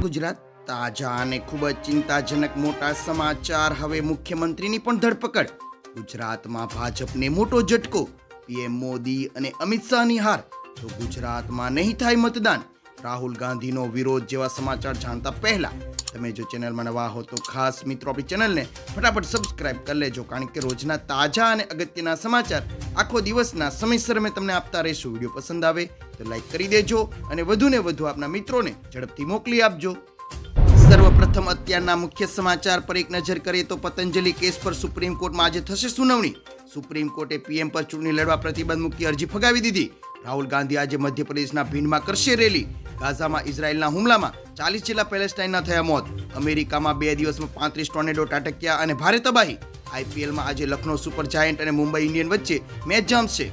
ગુજરાત તાજા અને ખૂબ જ ચિંતાજનક મોટા સમાચાર. હવે મુખ્યમંત્રીની પણ ધરપકડ. ગુજરાતમાં ભાજપને મોટો ઝટકો. પીએમ મોદી અને અમિત શાહની હાર. તો ગુજરાતમાં નહીં થાય મતદાન. રાહુલ ગાંધીનો વિરોધ જેવા સમાચાર જાણતા પહેલા તમે જો ચેનલમાં નવા હો તો ખાસ મિત્રો આપણી ચેનલને ફટાફટ સબસ્ક્રાઇબ કરી લેજો, કારણ કે રોજના તાજા અને અગત્યના સમાચાર આખો દિવસના સમયસર અમે તમને આપતા રહીશું. વીડિયો પસંદ આવે તો લાઈક કરી દેજો અને વધુને વધુ આપના મિત્રોને ઝડપથી મોકલી આપજો. સર્વપ્રથમ અત્યારના મુખ્ય સમાચાર પર એક નજર કરીએ તો પતંજલિ કેસ પર સુપ્રીમ કોર્ટમાં આજે થશે સુનાવણી. સુપ્રીમ કોર્ટે પીએમ પર ચૂંટણી લડવા પ્રતિબંધ મૂકી અરજી ફગાવી દીધી. રાહુલ ગાંધી આજે મધ્યપ્રદેશના ભીંડમાં કરશે રેલી. ગાઝામાં ઇઝરાયલના હુમલામાં ચાલીસ જેટલા પેલેસ્ટાઇનના થયા મોત. અમેરિકામાં બે દિવસમાં પાંત્રીસ ટોર્નેડો ટાટક્યા અને ભારે તબાહી. આઈપીએલમાં આજે લખનૌ સુપર જાયન્ટ અને મુંબઈ ઇન્ડિયન વચ્ચે મેચ જામશે.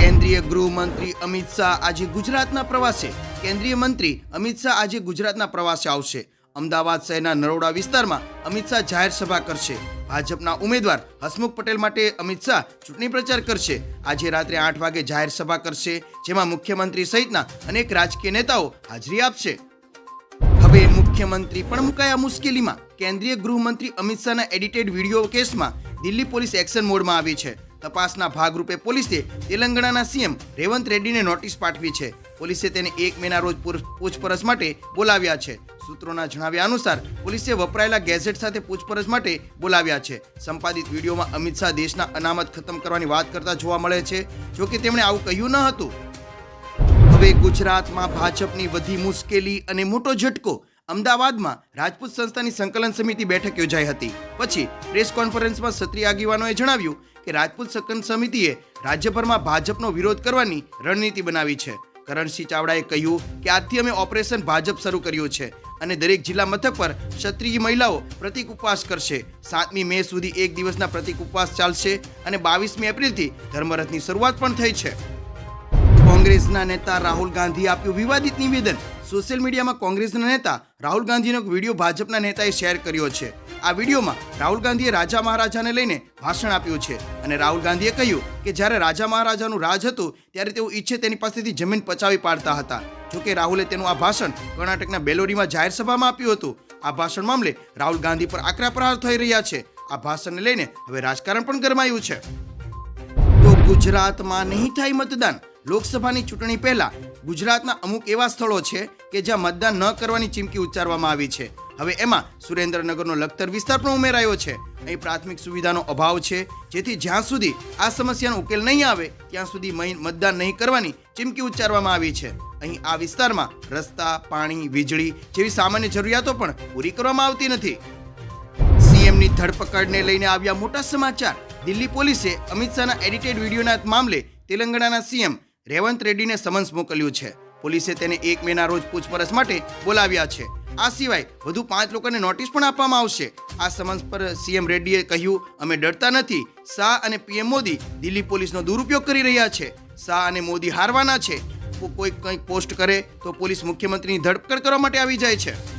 કેન્દ્રીય ગૃહમંત્રી અમિત શાહ આજે ગુજરાતના પ્રવાસે. કેન્દ્રીય મંત્રી અમિત શાહ આજે ગુજરાતના પ્રવાસે આવશે. અમદાવાદ શહેરના નરોડા વિસ્તારમાં અમિત શાહ જાહેર સભા કરશે. ભાજપના ઉમેદવાર હસમુખ પટેલ માટે અમિત શાહ ચૂંટણી પ્રચાર કરશે. આજે રાત્રે આઠ વાગે જાહેર સભા કરશે, જેમાં મુખ્યમંત્રી સહિતના અનેક રાજકીય નેતાઓ હાજરી આપશે. હવે મુખ્યમંત્રી પણ મુકાયા મુશ્કેલીમાં. કેન્દ્રીય ગૃહમંત્રી અમિત શાહના એડિટેડ વીડિયો કેસમાં દિલ્હી પોલીસ એક્શન મોડમાં આવી છે. તપાસના ભાગરૂપે પોલીસે તેલંગાણાના સીએમ રેવંત રેડ્ડીને નોટિસ પાઠવી છે. પોલીસે તેને એક મેના રોજ પૂર- પૂછપરછ માટે બોલાવ્યા છે. સૂત્રોના જણાવ્યા અનુસાર, પોલીસે વપરાયેલા ગેઝેટ સાથે પૂછપરછ માટે બોલાવ્યા છે. સંપાદિત વિડીયોમાં અમિત શાહ દેશના અનામત ખતમ કરવાની વાત કરતા જોવા મળે છે. જો કે તેમણે આવું કહ્યું ન હતું. હવે ગુજરાતમાં ભાજપની વધી મુશ્કેલી અને મોટો ઝટકો. અમદાવાદમાં રાજપૂત સંસ્થાની સંકલન સમિતિ બેઠક યોજાઈ હતી. પછી પ્રેસ કોન્ફરન્સમાં ક્ષત્રિય આગેવાનોએ જણાવ્યું કે રાજપૂત સંકલન સમિતિએ રાજ્યભરમાં ભાજપનો વિરોધ કરવાની રણનીતિ બનાવી છે. કરણસિંહ ચાવડાએ કહ્યું કે આજથી અમે ઓપરેશન ભાજપ શરૂ કર્યું છે. અને દરેક જિલ્લા મથક પર ક્ષત્રિય મહિલાઓ પ્રતિક ઉપવાસ કરશે. સાતમી મે સુધી એક દિવસના પ્રતિક ઉપવાસ ચાલશે અને બાવીસમી એપ્રિલથી ધર્મરથની શરૂઆત પણ થઈ છે. કોંગ્રેસના નેતા રાહુલ ગાંધીએ આપ્યું વિવાદિત નિવેદન. સોશિયલ મીડિયામાં કોંગ્રેસના નેતા રાહુલ ગાંધીનો વીડિયો ભાજપના નેતાએ શેર કર્યો છે. આ વિડીયોમાં રાહુલ ગાંધીએ રાજા મહારાજાને લઈને ભાષણ આપ્યું છે અને રાહુલ ગાંધીએ કહ્યું કે જ્યારે રાજા મહારાજાનું રાજ હતું, ત્યારે તેઓ ઈચ્છે તેની પાસેથી જમીન પચાવી પાડતા હતા. જોકે રાહુલે તેનું આ ભાષણ કર્ણાટકના બેલોરીમાં જાહેર સભામાં આપ્યું હતું. આ ભાષણ મામલે રાહુલ ગાંધી પર આકરા પ્રહાર થઈ રહ્યા છે. આ ભાષણને લઈને હવે રાજકારણ પણ ગરમાયું છે. તો ગુજરાતમાં નહીં થાય મતદાન? લોકસભાની ચૂંટણી પહેલા ગુજરાતના અમુક એવા સ્થળો છે કે જ્યાં મતદાન ન કરવાની ચીમકી ઉચ્ચારવામાં આવી છે. હવે એમાં સુરેન્દ્રનગરનો લખતર વિસ્તાર પણ ઉમેરાયો છે. અહીં પ્રાથમિક સુવિધાનો અભાવ છે. જેથી જ્યાં સુધી આ સમસ્યાનો ઉકેલ નહીં આવે, ત્યાં સુધી મતદાન નહીં કરવાની ચીમકી ઉચ્ચારવામાં આવી છે. અહીં આ વિસ્તારમાં રસ્તા, પાણી, વીજળી જેવી સામાન્ય જરૂરિયાતો પણ પૂરી કરવામાં આવતી નથી. સીએમની ધરપકડને લઈને આવ્યા મોટા સમાચાર. દિલ્હી પોલીસે અમિત શાહના એડિટેડ વિડીયોના મામલે તેલંગાણાના સીએમ રેવંત રેડ્ડીને સમન્સ મોકલ્યું છે. પોલીસે તેને એક મેના રોજ પૂછપરછ માટે બોલાવ્યા છે. આ સિવાય વધુ પાંચ લોકોને નોટિસ પણ આપવામાં આવશે. આ સમન્સ પર સીએમ રેડ્ડીએ કહ્યું, અમે ડરતા નથી. શાહ અને પીએમ મોદી દિલ્હી પોલીસનો દુરુપયોગ કરી રહ્યા છે. શાહ અને મોદી હારવાના છે. કોઈ કંઈક પોસ્ટ કરે તો પોલીસ મુખ્યમંત્રીની ધરપકડ કરવા માટે આવી જાય છે.